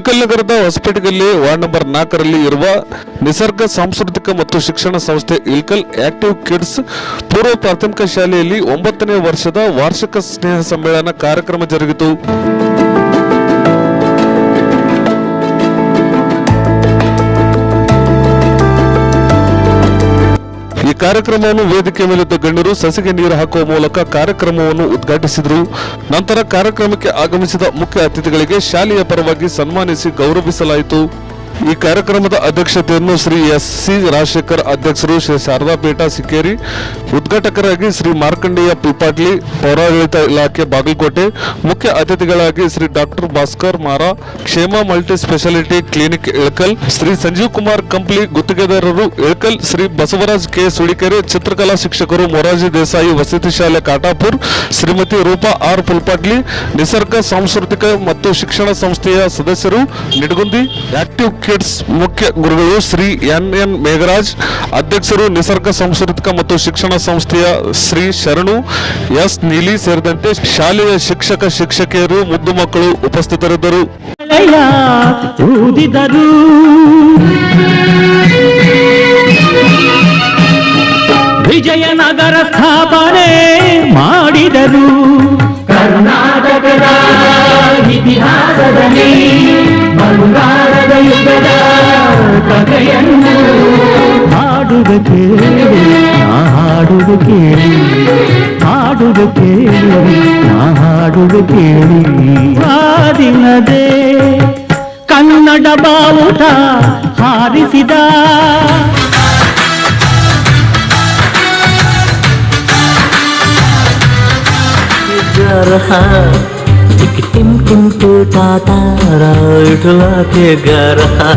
ಇಳಕಲ್ ನಗರದ ಹೊಸಪೇಟೆಯಲ್ಲಿ ward number ನಾಲ್ಕರಲ್ಲಿ ಇರುವ ನಿಸರ್ಗ, ಸಾಂಸ್ಕೃತಿಕ ಮತ್ತು ಶಿಕ್ಷಣ ಸಂಸ್ಥೆ ಇಲ್ಕಲ್ ಆಕ್ಟಿವ್ ಕಿಡ್ಸ್ ಪೂರ್ವ ಪ್ರಾಥಮಿಕ ಶಾಲೆಯಲ್ಲಿ ಒಂಬತ್ತನೇ ವರ್ಷದ ವಾರ್ಷಿಕ ಸ್ನೇಹ ಸಮ್ಮೇಳನ ಕಾರ್ಯಕ್ರಮ ಜರುಗಿತು. ಕಾರ್ಯಕ್ರಮವನ್ನು ವೇದಿಕೆ ಮೇಲಿದ್ದ ಗಣ್ಯರು ಸಸಿಗೆ ನೀರು ಹಾಕುವ ಮೂಲಕ ಕಾರ್ಯಕ್ರಮವನ್ನು ಉದ್ಘಾಟಿಸಿದರು. ನಂತರ ಕಾರ್ಯಕ್ರಮಕ್ಕೆ ಆಗಮಿಸಿದ ಮುಖ್ಯ ಅತಿಥಿಗಳಿಗೆ ಶಾಲೆಯ ಪರವಾಗಿ ಸನ್ಮಾನಿಸಿ ಗೌರವಿಸಲಾಯಿತು. ಈ ಕಾರ್ಯಕ್ರಮದ ಅಧ್ಯಕ್ಷತೆಯನ್ನು ಶ್ರೀ ಎಸ್ ಸಿ ರಾಜಶೇಖರ್ ಅಧ್ಯಕ್ಷರು ಶ್ರೀ ಶಾರದಾಪೇಟ ಸಿಕ್ಕೇರಿ, ಉದ್ಘಾಟಕರಾಗಿ ಶ್ರೀ ಮಾರ್ಕಂಡೇಯ ಪಿಪಾಟ್ಲಿ, ಪೌರಾಡಳಿತ ಇಲಾಖೆ ಬಾಗಲಕೋಟೆ, ಮುಖ್ಯ ಅತಿಥಿಗಳಾಗಿ Shri doctor Bhaskar Mara, Kshema multi speciality clinic Ilkal, Shri Sanjeev Kumar Kampli, ಗುತ್ತಿಗೆದಾರರು ಇಳಕಲ್, ಶ್ರೀ ಬಸವರಾಜ್ ಕೆ ಸುಳಿಕೆರೆ, ಚಿತ್ರಕಲಾ ಶಿಕ್ಷಕರು ಮೊರಾರ್ಜಿ ದೇಸಾಯಿ ವಸತಿ ಶಾಲೆ ಕಾಟಾಪುರ್, ಶ್ರೀಮತಿ ರೂಪಾ ಆರ್ ಪುಲ್ಪಾಟ್ಲಿ, ನಿಸರ್ಗ ಸಾಂಸ್ಕೃತಿಕ ಮತ್ತು ಶಿಕ್ಷಣ ಸಂಸ್ಥೆಯ ಸದಸ್ಯರು ನಿಡಗುಂದಿ, ಆಕ್ಟಿವ್ ಕಿಡ್ಸ್ ಮುಖ್ಯ ಗುರುಗಳು ಶ್ರೀ ಎನ್ ಎನ್ ಮೇಘರಾಜ್ ಅಧ್ಯಕ್ಷರು ನಿಸರ್ಗ ಸಾಂಸ್ಕೃತಿಕ ಮತ್ತು ಶಿಕ್ಷಣ ಸಂಸ್ಥೆಯ ಶ್ರೀ ಶರಣು ಎಸ್ ನೀಲಿ ಸೇರಿದಂತೆ ಶಾಲೆಯ ಶಿಕ್ಷಕ ಶಿಕ್ಷಕಿಯರು ಮುದ್ದು ಮಕ್ಕಳು ಉಪಸ್ಥಿತರಿದ್ದರು. ವಿಜಯನಗರ ಸ್ಥಾಪನೆ ಮಾಡಿದರು. ಕರ್ನಾಟಕದ ಇತಿಹಾಸದಲ್ಲಿ ಕಥೆಯನ್ನು ಹಾಡುವ ಕೇಳಿ ನಾ ಹಾಡುವ ಕೇಳಿ ಹಾಡುವ ಕೇಳಿ ನಾ ಹಾಡುವ ಕೇಳಿ ಆದಿನದೇ ಕನ್ನಡ ಬಾವುಟ ಹಾರಿಸಿದ गरहा टिम टिम टूटा तारा उठला के गरहा